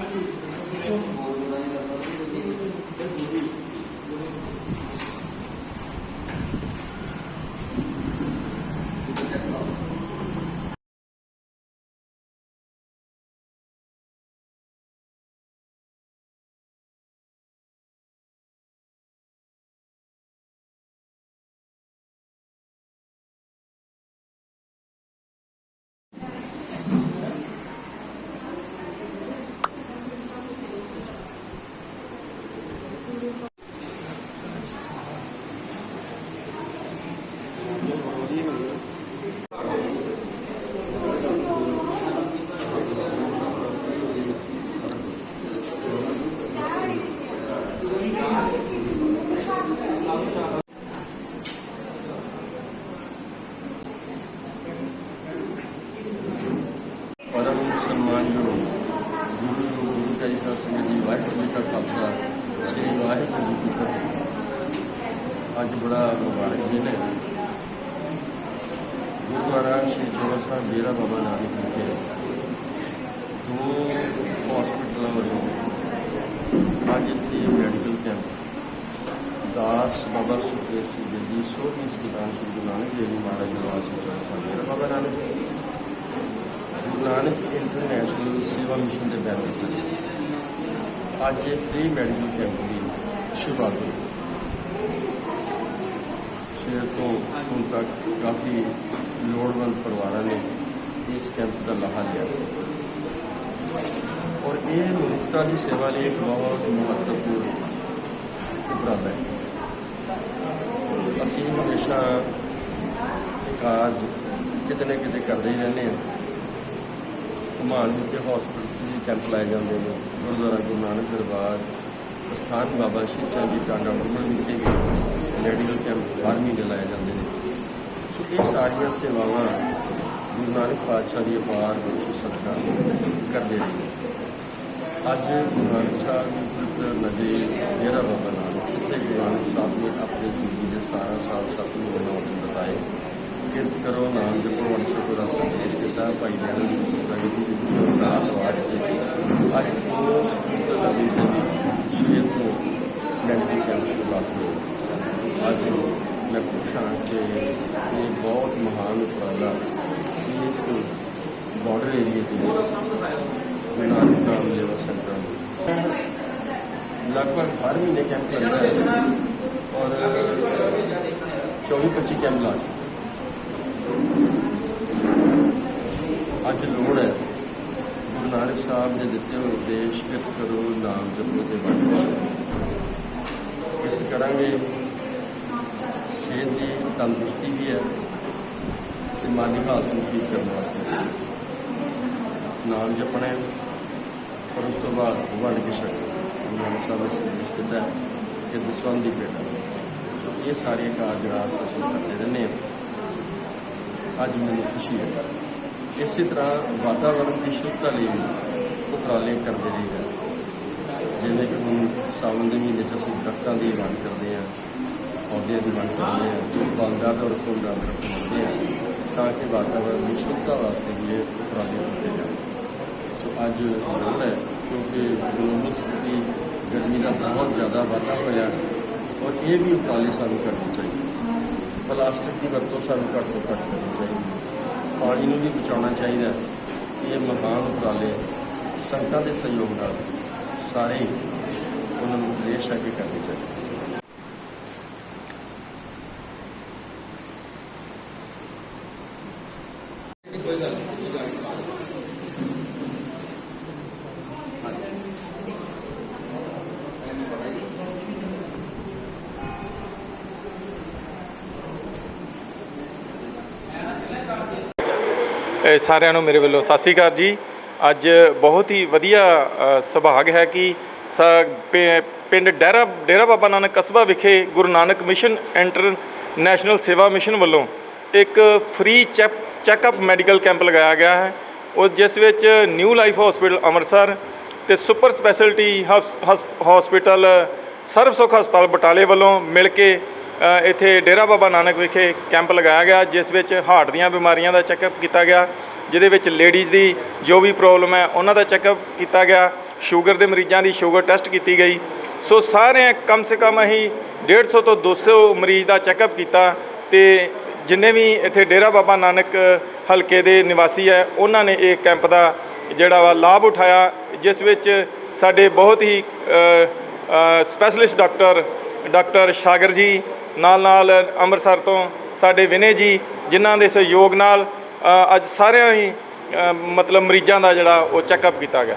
Thank. ਸਨਮਾਨ गुरु ਗੁਰੂ ਗੁਰੂ ਕਾ ਜੀ ਸੰਗਤ ਜੀ ਵਾਹਿਗੁਰੂ ਜੀ ਕਾ ਖਾਲਸਾ ਸ੍ਰੀ ਵਾਹਿਗੁਰੂ ਜੀ ਕੀ ਫਤਿਹ ਅੱਜ ਬੜਾ ਮੁਬਾਰਕ ਦਿਨ ਹੈ गुरुद्वारा श्री चौरसा डेरा बाबा नानक के। दो हॉस्पिटल वालों अज इतने मैडिकल कैंप दास बाबा सुखदेव सिंह जी सोहनी संतान श्री गुरु नानक देव जी महाराज निवास चौरसा डेरा बाबा नानक ਗੁਰੂ ਨਾਨਕ ਇੰਟਰਨੈਸ਼ਨਲ ਸੇਵਾ ਮਿਸ਼ਨ ਦੇ ਬੈਨਰ ਤੇ ਅੱਜ ਇਹ ਫ੍ਰੀ ਮੈਡੀਕਲ ਕੈਂਪ ਦੀ ਸ਼ੁਰੂਆਤ ਹੋਈ। ਸ਼ਹਿਰ ਤੋਂ ਹੁਣ ਤੱਕ ਕਾਫੀ ਲੋੜਵੰਦ ਪਰਿਵਾਰਾਂ ਨੇ ਇਸ ਕੈਂਪ ਦਾ ਲਾਹਾ ਲਿਆ। ਔਰ ਇਹ ਮਨੁੱਖਤਾ ਦੀ ਸੇਵਾ ਲਈ ਇੱਕ ਬਹੁਤ ਮਹੱਤਵਪੂਰਨ ਉਪਰਾਲਾ ਹੈ। ਅਸੀਂ ਹਮੇਸ਼ਾ ਇਹ ਕਾਰਜ ਕਿਤੇ ਨਾ ਕਿਤੇ ਕਰਦੇ ਹੀ ਰਹਿੰਦੇ ਹਾਂ। ਘੁਮਾਣ ਵਿਖੇ ਹਸਪੀਟਲ ਦੇ ਕੈਂਪ ਲਾਏ ਜਾਂਦੇ ਨੇ। ਗੁਰਦੁਆਰਾ ਗੁਰੂ ਨਾਨਕ ਦਰਬਾਰ ਸਥਾਨ ਬਾਬਾ ਸ਼੍ਰੀ ਚੰਦ ਜੀ ਦਾ ਡਾਕਟਰ ਵਿਖੇ ਵੀ ਮੈਡੀਕਲ ਕੈਂਪ ਹਰ ਮਹੀਨੇ ਲਾਏ ਜਾਂਦੇ ਨੇ। ਸੋ ਇਹ ਸਾਰੀਆਂ ਸੇਵਾਵਾਂ ਗੁਰੂ ਨਾਨਕ ਪਾਤਸ਼ਾਹ ਦੀ ਅਪਾਰ ਬਖਸ਼ਿਸ਼ ਸਦਕਾ ਕਰਦੇ ਰਹੇ ਨੇ। ਅੱਜ ਗੁਰੂ ਨਾਨਕ ਸਾਹਿਬ ਦੀ ਪਵਿੱਤਰ ਨਗਰੀ ਡੇਰਾ ਬਾਬਾ ਨਾਨਕ ਜਿੱਥੇ ਗੁਰੂ ਨਾਨਕ ਸਾਹਿਬ ਨੇ ਆਪਣੇ ਜ਼ਿੰਦਗੀ ਦੇ 17 ਸਾਲ ਸੱਤ ਮਹੀਨੇ ਨੌ ਦਿਨ ਬਤਾਏ। ਕਿਰਤ ਕਰੋ, ਨਾਮ ਜਪੋ ਵੰਸ਼ੋ ਦਾ ਸੰਦੇਸ਼ ਦਿੱਤਾ, ਭਾਈ ਨੈਣ ਜੀ ਦੀ ਪ੍ਰਗਤੀ ਦੀ ਦਾ ਆਵਾਜ਼ ਦਿੱਤੀ ਅੱਜ ਉਸ ਪਵਿੱਤਰ ਨਗਰੀ ਦੇ ਵਿੱਚ ਸਵੇਰ ਤੋਂ ਮੈਡੀਕਲ ਕੈਂਪ ਸ਼ੁਰੂਆਤ ਹੋਈ ਅੱਜ ਮੈਂ ਪੁੱਛਾਂ ਕਿ ਇਹ ਬਹੁਤ ਮਹਾਨ ਉਪਰਾਲਾ ਇਸ ਬਾਰਡਰ ਏਰੀਏ ਦੇ ਵਿੱਚ ਨਾਨਕ ਨਾਮ ਲੇਵਾ ਸੈਂਟਰ ਨੂੰ ਲਗਭਗ ਹਰ ਮਹੀਨੇ ਕੈਂਪ ਲੱਗਦਾ ਹੈ ਔਰ 24 25 ਕੈਂਪ ਲਾ ਚੁੱਕੇ ਅੱਜ ਲੋੜ ਹੈ ਗੁਰੂ ਨਾਨਕ ਸਾਹਿਬ ਦੇ ਦਿੱਤੇ ਹੋਏ ਉਪਦੇਸ਼ ਕਿਰਤ ਕਰੋ ਨਾਮ ਜਪੋ ਤੇ ਵੰਡੋ ਕਿਰਤ ਕਰਾਂਗੇ। ਸਿਹਤ ਦੀ ਤੰਦਰੁਸਤੀ ਵੀ ਹੈ ਤੇ ਮਾਨੀ ਹਾਲਤ ਨੂੰ ਠੀਕ ਕਰਨ ਵਾਸਤੇ। ਨਾਮ ਜਪਣਾ ਪਰ ਉਸ ਤੋਂ ਬਾਅਦ ਵੰਡ ਕੇ ਛਕੋ ਗੁਰੂ ਨਾਨਕ ਸਾਹਿਬ ਨੇ ਸੰਦੇਸ਼ ਦਿੱਤਾ ਕਿ ਦਸਵੰਦ ਦੀ ਭੇਟਾ ਸੋ ਇਹ ਸਾਰੇ ਕਾਰਜ ਰਾਤ ਅਸੀਂ ਕਰਦੇ ਰਹਿੰਦੇ ਹਾਂ। ਅੱਜ ਮੈਨੂੰ ਖੁਸ਼ੀ ਹੈ। ਇਸੇ ਤਰ੍ਹਾਂ ਵਾਤਾਵਰਣ ਦੀ ਸ਼ੁੱਧਤਾ ਲਈ ਵੀ ਉਪਰਾਲੇ ਕਰਦੇ ਰਹੀਦਾ ਜਿਵੇਂ ਕਿ ਹੁਣ ਸਾਵਣ ਦੇ ਮਹੀਨੇ 'ਚ ਅਸੀਂ ਦਰਖਤਾਂ ਦੀ ਵੰਡ ਕਰਦੇ ਹਾਂ, ਪੌਦਿਆਂ ਦੀ ਵੰਡ ਕਰਦੇ ਹਾਂ ਜੋ ਫਲਦਾਰ ਔਰ ਫੁੱਲਦਾਰ ਦਰਖਤ ਹੁੰਦੇ ਆ ਤਾਂ ਕਿ ਵਾਤਾਵਰਣ ਦੀ ਸ਼ੁੱਧਤਾ ਵਾਸਤੇ ਵੀ ਇਹ ਉਪਰਾਲੇ ਕੀਤੇ ਜਾਣ। ਸੋ ਅੱਜ ਜ਼ਰੂਰ ਹੈ, ਕਿਉਂਕਿ ਗਲੋਬਲ ਸਥਿਤੀ ਗਰਮੀ ਦਾ ਬਹੁਤ ਜ਼ਿਆਦਾ ਵਾਧਾ ਹੋਇਆ ਔਰ ਇਹ ਵੀ ਉਪਰਾਲੇ ਸਾਨੂੰ ਕਰਨੇ ਚਾਹੀਦੇ ਪਲਾਸਟਿਕ ਦੀ ਵਰਤੋਂ ਸਾਨੂੰ ਘੱਟ ਤੋਂ ਘੱਟ ਕਰਨੀ ਚਾਹੀਦੀ ਪਾਣੀ ਨੂੰ ਵੀ ਬਚਾਉਣਾ ਚਾਹੀਦਾ ਇਹ ਮਹਾਨ ਉਪਰਾਲੇ ਸੰਗਤਾਂ ਦੇ ਸਹਿਯੋਗ ਨਾਲ ਸਾਰੇ ਉਹਨਾਂ ਨੂੰ ਉਪਦੇਸ਼ ਆ ਕੇ ਕਰਨੇ ਚਾਹੀਦੇ ਸਾਰਿਆਂ ਨੂੰ ਮੇਰੇ ਵੱਲੋਂ ਸਤਿ ਸ਼੍ਰੀ ਅਕਾਲ ਜੀ। ਅੱਜ ਬਹੁਤ ਹੀ ਵਧੀਆ ਸੁਭਾਗ ਹੈ ਕਿ ਸ- ਪਿ- ਪਿੰਡ ਡੇਰਾ ਡੇਰਾ ਬਾਬਾ ਨਾਨਕ ਕਸਬਾ ਵਿਖੇ ਗੁਰੂ ਨਾਨਕ ਮਿਸ਼ਨ ਇੰਟਰਨੈਸ਼ਨਲ ਸੇਵਾ ਮਿਸ਼ਨ ਵੱਲੋਂ ਇੱਕ free check checkup medical camp ਲਗਾਇਆ ਗਿਆ ਹੈ। ਉਹ ਜਿਸ ਵਿੱਚ ਨਿਊ ਲਾਈਫ ਹਸਪੀਟਲ ਅੰਮ੍ਰਿਤਸਰ ਤੇ ਸੁਪਰ ਸਪੈਸ਼ਲਿਟੀ ਹਸਪੀਟਲ ਸਰਬ ਸੁੱਖ ਹਸਪਤਾਲ ਬਟਾਲੇ ਵੱਲੋਂ ਮਿਲ ਕੇ ਇੱਥੇ ਡੇਰਾ ਬਾਬਾ ਨਾਨਕ ਵਿਖੇ ਕੈਂਪ ਲਗਾਇਆ ਗਿਆ, ਜਿਸ ਵਿੱਚ ਹਾਰਟ ਦੀਆਂ ਬਿਮਾਰੀਆਂ ਦਾ ਚੈੱਕਅਪ ਕੀਤਾ ਗਿਆ। ਜਿਹਦੇ ਵਿੱਚ ਲੇਡੀਜ਼ ਦੀ ਜੋ ਵੀ ਪ੍ਰੋਬਲਮ ਹੈ, ਉਹਨਾਂ ਦਾ ਚੈੱਕਅਪ ਕੀਤਾ ਗਿਆ। ਸ਼ੂਗਰ ਦੇ ਮਰੀਜ਼ਾਂ ਦੀ ਸ਼ੂਗਰ ਟੈਸਟ ਕੀਤੀ ਗਈ। ਸੋ ਸਾਰੇ ਕਮ ਸੇ ਕਮ ਅਸੀਂ 150 ਤੋਂ 200 ਮਰੀਜ਼ ਦਾ ਚੈੱਕਅਪ ਕੀਤਾ ਤੇ ਜਿੰਨੇ ਵੀ ਇੱਥੇ ਡੇਰਾ ਬਾਬਾ ਨਾਨਕ ਹਲਕੇ ਦੇ ਨਿਵਾਸੀ ਹੈ, ਉਹਨਾਂ ਨੇ ਇਹ ਕੈਂਪ ਦਾ ਜਿਹੜਾ ਵਾ ਲਾਭ ਉਠਾਇਆ, ਜਿਸ ਵਿੱਚ ਸਾਡੇ ਬਹੁਤ ਹੀ specialist doctor doctor Sagar ji ਨਾਲ ਨਾਲ ਅੰਮ੍ਰਿਤਸਰ ਤੋਂ ਸਾਡੇ ਵਿਨੇ ਜੀ, ਜਿਨ੍ਹਾਂ ਦੇ ਸਹਿਯੋਗ ਨਾਲ ਅੱਜ ਸਾਰਿਆਂ ਹੀ ਮਤਲਬ ਮਰੀਜ਼ਾਂ ਦਾ ਜਿਹੜਾ ਉਹ ਚੈੱਕਅਪ ਕੀਤਾ ਗਿਆ।